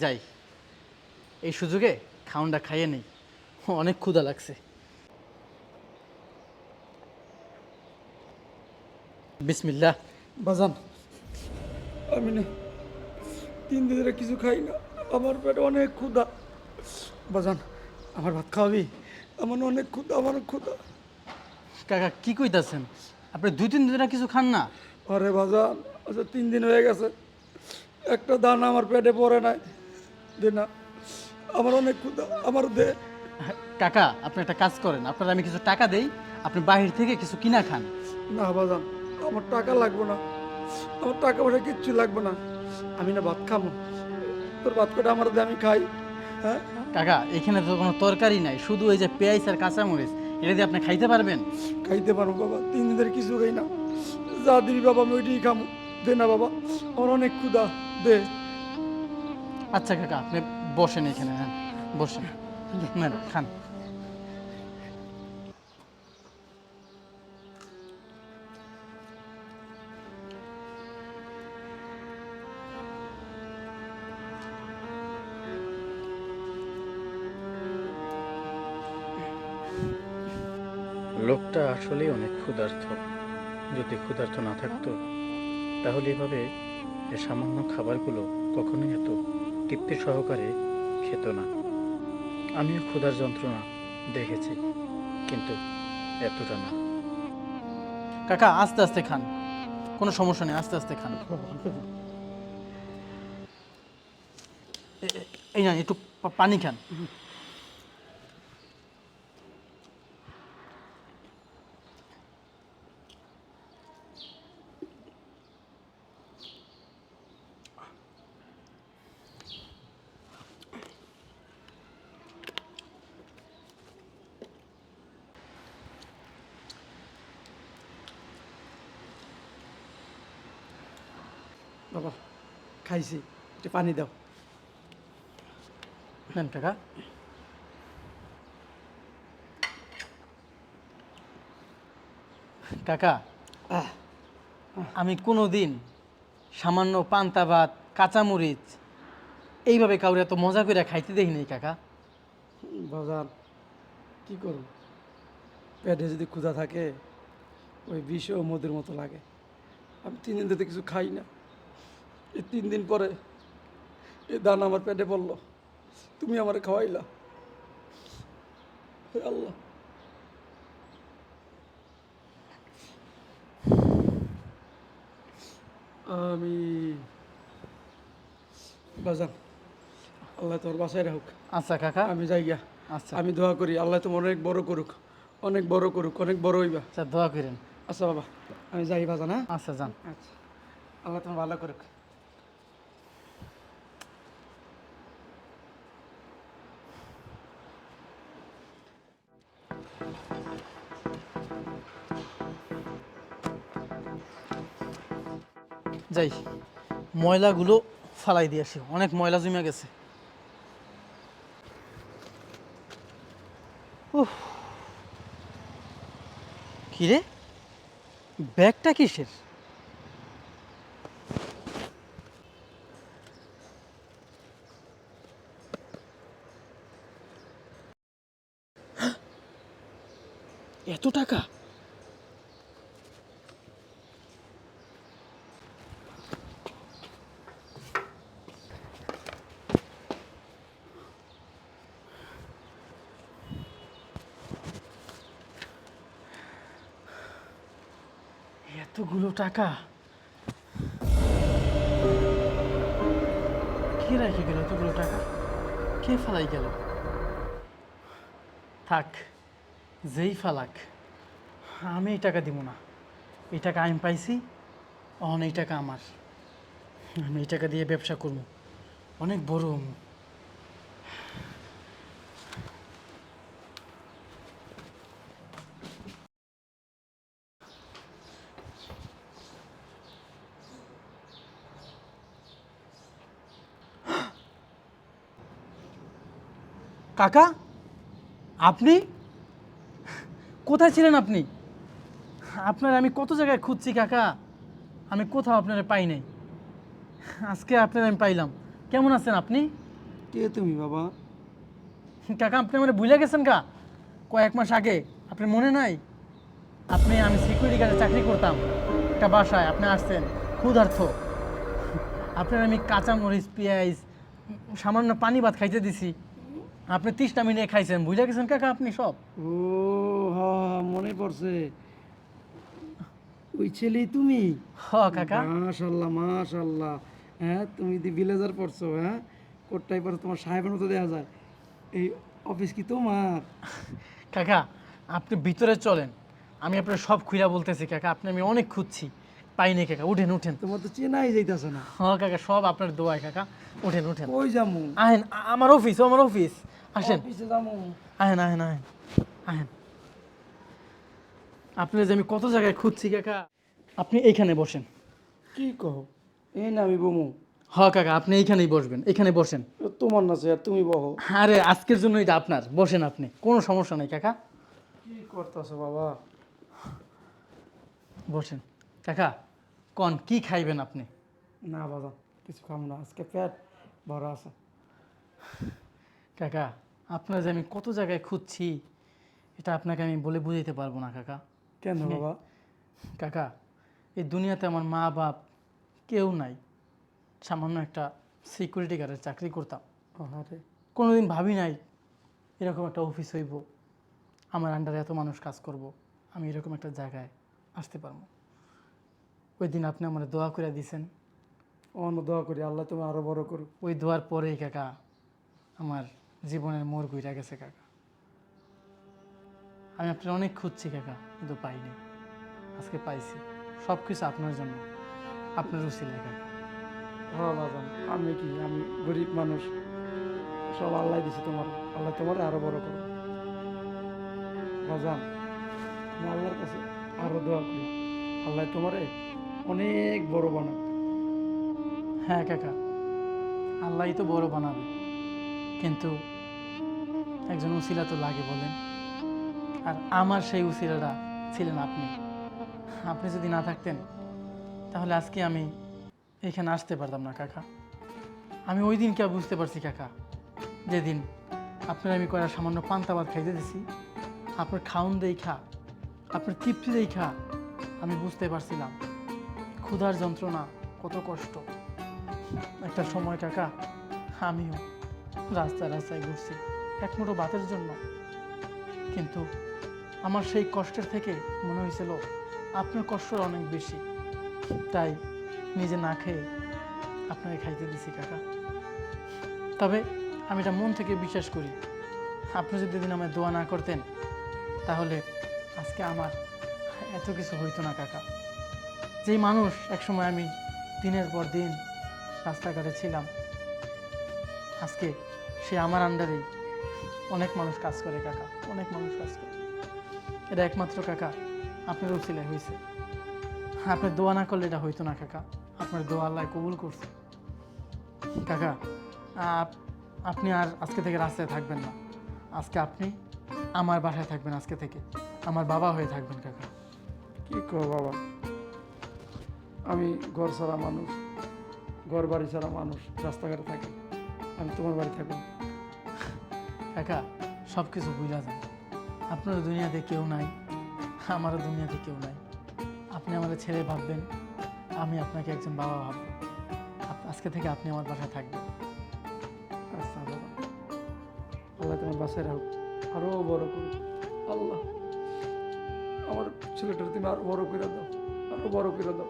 যাই। এই সুযোগে খাউনটা খাইয়ে নেই। অনেক ক্ষুধা লাগছে। বিসমিল্লাহ। বাজান আমি না তিন দিন ধরে কিছু খাই না। আমার পেটে অনেক ক্ষুধা। বাজান আমার ভাত খাওয়াবি? আমার অনেক ক্ষুধা আমার ক্ষুধা। কাকা কি কইতাছেন? আপনি দুই তিন দিন কিছু খান না? আরে বাজান আচ্ছা তিন দিন হয়ে গেছে। একটা দানা আমার পেটে পড়ে নাই। দে না আমার অনেক ক্ষুধা আমার দে কাকা আপনি একটা কাজ করেন। আপনার আমি কিছু টাকা দেই আপনি বাহির থেকে কিছু কিনা খান। না বাজান আমার টাকা লাগবে না। আমার টাকা পয়সা কিচ্ছু লাগবে না। আমি না ভাত খাব। তোর ভাত কটা আমার দে আমি খাই। হ্যাঁ? কাকা এখানে তো কোনো তরকারি নাই শুধু ওই যে পেঁয়াজ আর কাঁচামরিচ। এটা দিয়ে আপনি খাইতে পারবেন? খাইতে পারব বাবা তিন দিন ধরে কিছু খাই না। যা দিবি বাবা আমি ওইটাই খামো। দে না বাবা আমার অনেক ক্ষুধা। দে। আচ্ছা কাকা, আপনি বসেন এখানে হ্যাঁ বসেন। নেন, খান। লোকটা আসলেই অনেক ক্ষুধার্ত। যদি ক্ষুধার্ত না থাকতো, তাহলে এভাবে এই সামান্য খাবারগুলো কখনোই এত তৃপ্তি সহকারে খেত না। আমিও ক্ষুধার যন্ত্রণা দেখেছি, কিন্তু এতটা না। কাকা, আস্তে আস্তে খান। কোনো সমস্যা নেই, আস্তে আস্তে খান। এই না একটু পানি খান। খাইছি একটু পানি দাও। নেন কাকা কাকা আমি কোনো দিন সামান্য পান্তা ভাত কাঁচামরিচ এইভাবে কাউরে এত মজা করে খাইতে দেখি নাই কাকা। বাজার কি করব? পেটে যদি ক্ষুধা থাকে ওই বিষ ও মধুর মতো লাগে। আমি তিন দিন ধরে কিছু খাই না। এই তিন দিন পরে এই দান আমার পেটে পড়ল। তুমি আমার খাওয়াইলা। আল্লাহ। আমি বাজান আল্লাহ তোর বাসায় রাখুক। আচ্ছা কাকা। আমি যাই গিয়া। আচ্ছা। আমি দোয়া করি আল্লাহ তোমার অনেক বড় করুক অনেক বড় করুক অনেক বড় হইবা। আচ্ছা দোয়া করেন। আচ্ছা বাবা। আমি যাই বাজান হ্যাঁ? আচ্ছা যান। আচ্ছা। আল্লাহ তোমার ভালো করুক। যাই ময়লাগুলো ফালাই দিয়ে আসি। অনেক ময়লা জমে গেছে। কিরে? ব্যাগটা কিসের? এত টাকা? এতগুলো টাকা? কে রেখে গেল এতগুলো টাকা? কে ফালাই গেল? থাক, যেই ফালাক, আমি এই টাকা দিব না। এই টাকা আমি পাইছি অন এই টাকা আমার। আমি এই টাকা দিয়ে ব্যবসা করব। অনেক বড় কাকা আপনি? কোথায় ছিলেন আপনি? আপনার আমি কত জায়গায় খুঁজছি কাকা? আমি কোথাও আপনারা পাই নাই। আজকে আপনার আমি পাইলাম। কেমন আছেন আপনি? কে তুমি বাবা? কাকা আপনি মানে ভুলে গেছেন কা কয়েক মাস আগে আপনার মনে নাই? আপনি আমি সিকিউরিটি গার্ডে চাকরি করতাম। একটা বাসায় আপনি আসছেন ক্ষুধার্থ আপনার আমি কাঁচামরিচ পেঁয়াজ সামান্য পানি ভাত খাইতে দিছি। আপনি তিরিশটা মিনিটে খাইছেন বুঝে গেছেন কাকা আপনি সব। ও হা মনে পড়ছে। ওই ছেলেই তুমি? হ কাকা। মাশাল্লাহ মাশাল্লাহ। হ্যাঁ তুমি দি ভিলেজার পড়ছো হ্যাঁ? কোটটাই তোমার সাহেবের মতো দেওয়া যায়। এই অফিস কি তোমার? কাকা আপনি ভিতরে চলেন। আমি আপনার সব খুঁড়া বলতেছি কাকা। আপনি আমি অনেক খুঁজছি। পাইনি কাকা। উঠেন উঠেন। তোমার তো চেনাই যাইতাছে না। হ কাকা সব আপনার দোয়ায় কাকা। উঠেন উঠেন। ওই যামু? আহেন আমার অফিস আমার অফিস আসেন। আহেন আহেন আহেন আহেন আপনি যে আমি কত জায়গায় খুঁজছি কাকা আপনি এইখানে বসেন। কি কহ এই না আমি বমু। হ কাকা আপনি এইখানেই বসবেন এখানে বসেন। তোমার না স্যার তুমি বহো। আরে আজকের জন্য এটা আপনার বসেন আপনি কোনো সমস্যা নেই কাকা। কি করতেছো বাবা? বসেন। কাকা কন কি খাইবেন আপনি? না বাবা কিছু খাব না আজকে পেট বড় আছে। কাকা আপনার যে আমি কত জায়গায় খুঁজছি এটা আপনাকে আমি বলে বুঝাইতে পারব না কাকা। কেন বাবা? কাকা এই দুনিয়াতে আমার মা বাপ কেউ নাই। সামান্য একটা সিকিউরিটি গার্ডের চাকরি করতাম। আরে কোনোদিন ভাবি নাই এরকম একটা অফিস হইব। আমার আন্ডারে এত মানুষ কাজ করব আমি এরকম একটা জায়গায় আসতে পারব। ওই দিন আপনি আমার দোয়া করে দিয়েছেন অন্য দোয়া করি আল্লাহ তুমি আরও বড় করুক। ওই দোয়ার পরেই কাকা আমার জীবনের মোড় ঘুরে গেছে কাকা। আমি আপনার অনেক খুঁজছি কাকা কিন্তু পাইনি। আজকে পাইছি। সব কিছু আপনার জন্য। আপনার উচিলে কাকা। হ্যাঁ বাবা আমি কি? আমি গরিব মানুষ। সব আল্লাহ দিছে তোমার। আল্লাহ তোমার আরও বড় করো বাজান আমি আল্লাহর কাছে আরও দোয়া করি আল্লাহ তোমারে অনেক বড় বানাক। হ্যাঁ কাকা। আল্লাহই তো বড় বানাবে। কিন্তু একজন উসিলা তো লাগে বলেন। আর আমার সেই উসিলাটা ছিলেন আপনি। আপনি যদি না থাকতেন, তাহলে আজকে আমি এখানে আসতে পারতাম না, কাকা। আমি ওই দিনকে বুঝতে পারছি, কাকা, যেদিন আপনার আমি কয়েক সামান্য পান্তা ভাত খাইতে দিছি, আপনার খাউন দেই খা আপনার তৃপ্তি দেই খা আমি বুঝতে পারছিলাম। ক্ষুধার যন্ত্রণা, কত কষ্ট। একটা সময়, কাকা, আমিও রাস্তায় রাস্তায় ঘুরছি। এক মুঠো ভাতের জন্য। কিন্তু আমার সেই কষ্টের থেকে মনে হয়েছিল আপনার কষ্ট অনেক বেশি। তাই নিজে না খেয়ে আপনাকে খাইতে দিছি কাকা। তবে আমি এটা মন থেকে বিশ্বাস করি। আপনি যদি দিন আমায় দোয়া না করতেন, তাহলে আজকে আমার এত কিছু হইতো না কাকা। যেই মানুষ একসময় আমি দিনের পর দিন রাস্তাঘাটে ছিলাম, আজকে সে আমার আন্ডারেই অনেক মানুষ কাজ করে, কাকা। অনেক মানুষ কাজ করে। এটা একমাত্র কাকা, আপনার উচিলায় হয়েছে আপনি দোয়া না করলে এটা হইতো না, কাকা। আপনার দোয়া আল্লাহ কবুল করছে। কাকা, আপ- আপনি আর আজকে থেকে রাস্তায় থাকবেন না। আজকে আপনি আমার বাসায় থাকবেন আজকে থেকে। আমার বাবা হয়ে থাকবেন, কাকা। কি কো বাবা? আমি ঘর ছাড়া মানুষ ঘর বাড়ি ছাড়া মানুষ, রাস্তাঘাটে থাকি। আমি তোমার বাড়ি থাকব। কাকা সব কিছু বুঝা যায় আপনার দুনিয়াতে কেউ নাই, আমারও দুনিয়াতে কেউ নাই। আপনি আমার ছেলে ভাববেন, আমি আপনাকে একজন বাবা ভাববো। আজকে থেকে আপনি আমার বাসায় থাকবেন। আল্লাহ তোমার বাসায় রাখো আরও বড় করো আল্লাহ, আমার ছেলেটার তুমি আরও বড় করে দাও, আরও বড় করে দাও।